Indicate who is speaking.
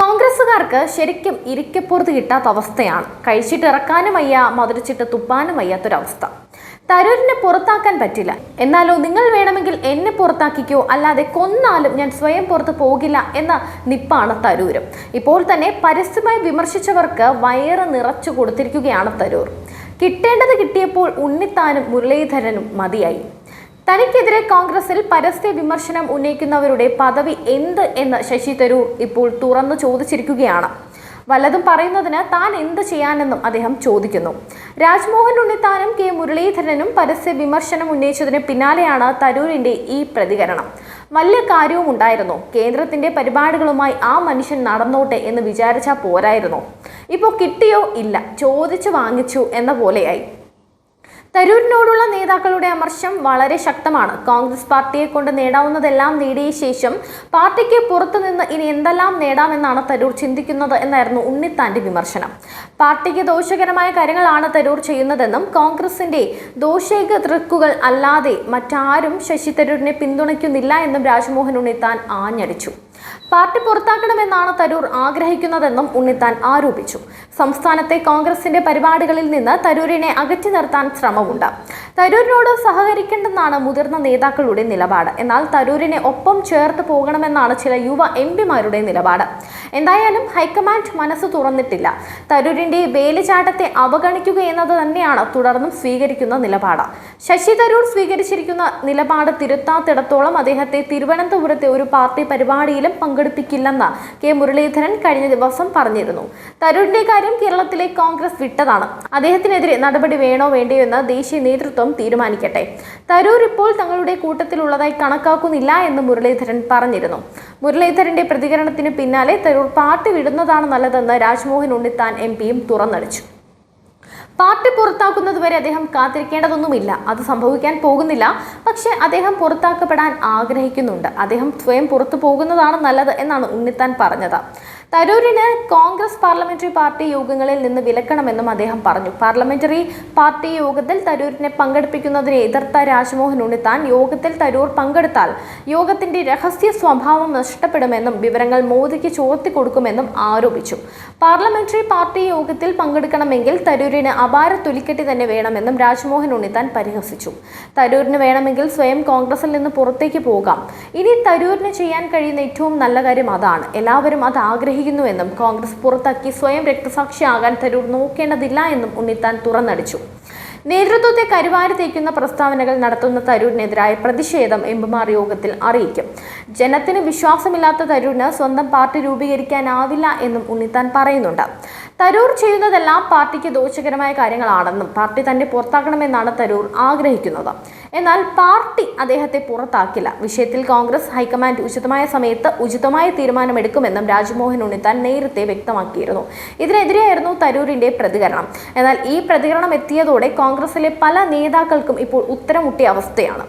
Speaker 1: കോൺഗ്രസ്സുകാർക്ക് ശരിക്കും ഇരിക്കപ്പുറത്ത് കിട്ടാത്ത അവസ്ഥയാണ്. കഴിച്ചിട്ട് ഇറക്കാനും വയ്യ മധുരച്ചിട്ട് തുപ്പാനും വയ്യാത്തൊരവസ്ഥ. തരൂരിനെ പുറത്താക്കാൻ പറ്റില്ല. എന്നാലോ നിങ്ങൾ വേണമെങ്കിൽ എന്നെ പുറത്താക്കിക്കോ അല്ലാതെ കൊന്നാലും ഞാൻ സ്വയം പുറത്ത് പോകില്ല എന്ന നിപ്പാണ് തരൂരും. ഇപ്പോൾ തന്നെ പരസ്യമായി വിമർശിച്ചവർക്ക് വയറ് നിറച്ചു കൊടുത്തിരിക്കുകയാണ് തരൂർ. കിട്ടേണ്ടത് കിട്ടിയപ്പോൾ ഉണ്ണിത്താനും മുരളീധരനും മതിയായി. തനിക്കെതിരെ കോൺഗ്രസിൽ പരസ്യ വിമർശനം ഉന്നയിക്കുന്നവരുടെ പദവി എന്ത് എന്ന് ശശി തരൂർ ഇപ്പോൾ തുറന്നു ചോദിച്ചിരിക്കുകയാണ്. വല്ലതും പറയുന്നതിന് താൻ എന്ത് ചെയ്യാനെന്നും അദ്ദേഹം ചോദിക്കുന്നു. രാജ്മോഹൻ ഉണ്ണിത്താനും കെ മുരളീധരനും പരസ്യ വിമർശനം ഉന്നയിച്ചതിന് പിന്നാലെയാണ് തരൂരിന്റെ ഈ പ്രതികരണം. വലിയ കാര്യവും ഉണ്ടായിരുന്നു. കേന്ദ്രത്തിന്റെ പരിപാടികളുമായി ആ മനുഷ്യൻ നടന്നോട്ടെ എന്ന് വിചാരിച്ചാൽ പോരായിരുന്നു. ഇപ്പോൾ കിട്ടിയോ ഇല്ല. ചോദിച്ചു വാങ്ങിച്ചു എന്ന പോലെയായി. തരൂരിനോടുള്ള നേതാക്കളുടെ അമർശം വളരെ ശക്തമാണ്. കോൺഗ്രസ് പാർട്ടിയെ കൊണ്ട് നേടാവുന്നതെല്ലാം നേടിയ ശേഷം പാർട്ടിക്ക് പുറത്തുനിന്ന് ഇനി എന്തെല്ലാം നേടാമെന്നാണ് തരൂർ ചിന്തിക്കുന്നത് എന്നായിരുന്നു ഉണ്ണിത്താന്റെ വിമർശനം. പാർട്ടിക്ക് ദോഷകരമായ കാര്യങ്ങളാണ് തരൂർ ചെയ്യുന്നതെന്നും കോൺഗ്രസിന്റെ ദോഷേക തൃക്കുകൾ അല്ലാതെ മറ്റാരും ശശി തരൂരിനെ പിന്തുണയ്ക്കുന്നില്ല എന്നും രാജ്മോഹൻ ഉണ്ണിത്താൻ ആഞ്ഞടിച്ചു. പാർട്ടി പുറത്താക്കണമെന്നാണ് തരൂർ ആഗ്രഹിക്കുന്നതെന്നും ഉണ്ണിത്താൻ ആരോപിച്ചു. സംസ്ഥാനത്തെ കോൺഗ്രസിന്റെ പരിപാടികളിൽ നിന്ന് തരൂരിനെ അകറ്റി നിർത്താൻ ശ്രമമുണ്ട്. തരൂരിനോട് സഹകരിക്കേണ്ടെന്നാണ് മുതിർന്ന നേതാക്കളുടെ നിലപാട്. എന്നാൽ തരൂരിനെ ഒപ്പം ചേർത്ത് പോകണമെന്നാണ് ചില യുവ എം പിമാരുടെ നിലപാട്. എന്തായാലും ഹൈക്കമാൻഡ് മനസ്സ് തുറന്നിട്ടില്ല. തരൂരിന്റെ വേലിചാട്ടത്തെ അവഗണിക്കുക എന്നത് തന്നെയാണ് തുടർന്നും സ്വീകരിക്കുന്ന നിലപാട്. ശശി തരൂർ സ്വീകരിച്ചിരിക്കുന്ന നിലപാട് തിരുത്താത്തിടത്തോളം അദ്ദേഹത്തെ തിരുവനന്തപുരത്തെ ഒരു പാർട്ടി പരിപാടിയിലും പങ്കെടുപ്പിക്കില്ലെന്ന് കെ മുരളീധരൻ കഴിഞ്ഞ ദിവസം പറഞ്ഞിരുന്നു. തരൂരിന്റെ കാര്യം കേരളത്തിലെ കോൺഗ്രസ് വിട്ടതാണ്. അദ്ദേഹത്തിനെതിരെ നടപടി വേണോ വേണ്ടയോ എന്ന് ദേശീയ നേതൃത്വം തീരുമാനിക്കട്ടെ. തരൂർ ഇപ്പോൾ തങ്ങളുടെ കൂട്ടത്തിലുള്ളതായി കണക്കാക്കുന്നില്ല എന്ന് മുരളീധരൻ പറഞ്ഞിരുന്നു. മുരളീധരന്റെ പ്രതികരണത്തിന് പിന്നാലെ തരൂർ പാർട്ടി വിടുന്നതാണ് നല്ലതെന്ന് രാജ്മോഹൻ ഉണ്ണിത്താൻ എം പിയും തുറന്നടിച്ചു. പാർട്ടി പുറത്താക്കുന്നതുവരെ അദ്ദേഹം കാത്തിരിക്കേണ്ടതൊന്നുമില്ല. അത് സംഭവിക്കാൻ പോകുന്നില്ല. പക്ഷേ അദ്ദേഹം പുറത്താക്കപ്പെടാൻ ആഗ്രഹിക്കുന്നുണ്ട്. അദ്ദേഹം സ്വയം പുറത്തു പോകുന്നതാണ് നല്ലത് എന്നാണ് ഉണ്ണിത്താൻ പറഞ്ഞത്. തരൂരിന് കോൺഗ്രസ് പാർലമെന്ററി പാർട്ടി യോഗങ്ങളിൽ നിന്ന് വിലക്കണമെന്നും അദ്ദേഹം പറഞ്ഞു. പാർലമെന്ററി പാർട്ടി യോഗത്തിൽ തരൂരിനെ പങ്കെടുപ്പിക്കുന്നതിനെ എതിർത്ത രാജ്മോഹൻ ഉണ്ണിത്താൻ യോഗത്തിൽ തരൂർ പങ്കെടുത്താൽ യോഗത്തിന്റെ രഹസ്യ സ്വഭാവം നഷ്ടപ്പെടുമെന്നും വിവരങ്ങൾ മോദിക്ക് ചോർത്തി കൊടുക്കുമെന്നും ആരോപിച്ചു. പാർലമെന്ററി പാർട്ടി യോഗത്തിൽ പങ്കെടുക്കണമെങ്കിൽ തരൂരിന് അപാര തുലിക്കെട്ടി തന്നെ വേണമെന്നും രാജ്മോഹൻ ഉണ്ണിത്താൻ പരിഹസിച്ചു. തരൂരിന് വേണമെങ്കിൽ സ്വയം കോൺഗ്രസിൽ നിന്ന് പുറത്തേക്ക് പോകാം. ഇനി തരൂരിന് ചെയ്യാൻ കഴിയുന്ന ഏറ്റവും നല്ല കാര്യം അതാണ്. എല്ലാവരും അത് ആഗ്രഹിക്കുന്നുവെന്നും കോൺഗ്രസ് പുറത്താക്കി സ്വയം രക്തസാക്ഷിയാകാൻ തരൂർ നോക്കേണ്ടതില്ല എന്നും ഉണ്ണിത്താൻ തുറന്നടിച്ചു. നേതൃത്വത്തെ കരുവാരി തേക്കുന്ന പ്രസ്താവനകൾ നടത്തുന്ന തരൂരിനെതിരായ പ്രതിഷേധം എംപിമാർ യോഗത്തിൽ അറിയിക്കും. ജനത്തിന് വിശ്വാസമില്ലാത്ത തരൂരിന് സ്വന്തം പാർട്ടി രൂപീകരിക്കാനാവില്ല എന്നും ഉണ്ണിത്താൻ പറയുന്നുണ്ട്. തരൂർ ചെയ്യുന്നതെല്ലാം പാർട്ടിക്ക് ദോഷകരമായ കാര്യങ്ങളാണെന്നും പാർട്ടി തന്നെ പുറത്താക്കണമെന്നാണ് തരൂർ ആഗ്രഹിക്കുന്നത്. എന്നാൽ പാർട്ടി അദ്ദേഹത്തെ പുറത്താക്കില്ല. വിഷയത്തിൽ കോൺഗ്രസ് ഹൈക്കമാൻഡ് ഉചിതമായ സമയത്ത് ഉചിതമായ തീരുമാനമെടുക്കുമെന്നും രാജ്മോഹൻ ഉണ്ണിത്താൻ നേരത്തെ വ്യക്തമാക്കിയിരുന്നു. ഇതിനെതിരെയായിരുന്നു തരൂരിന്റെ പ്രതികരണം. എന്നാൽ ഈ പ്രതികരണം എത്തിയതോടെ കോൺഗ്രസിലെ പല നേതാക്കൾക്കും ഇപ്പോൾ ഉത്തരമുട്ടിയ അവസ്ഥയാണ്.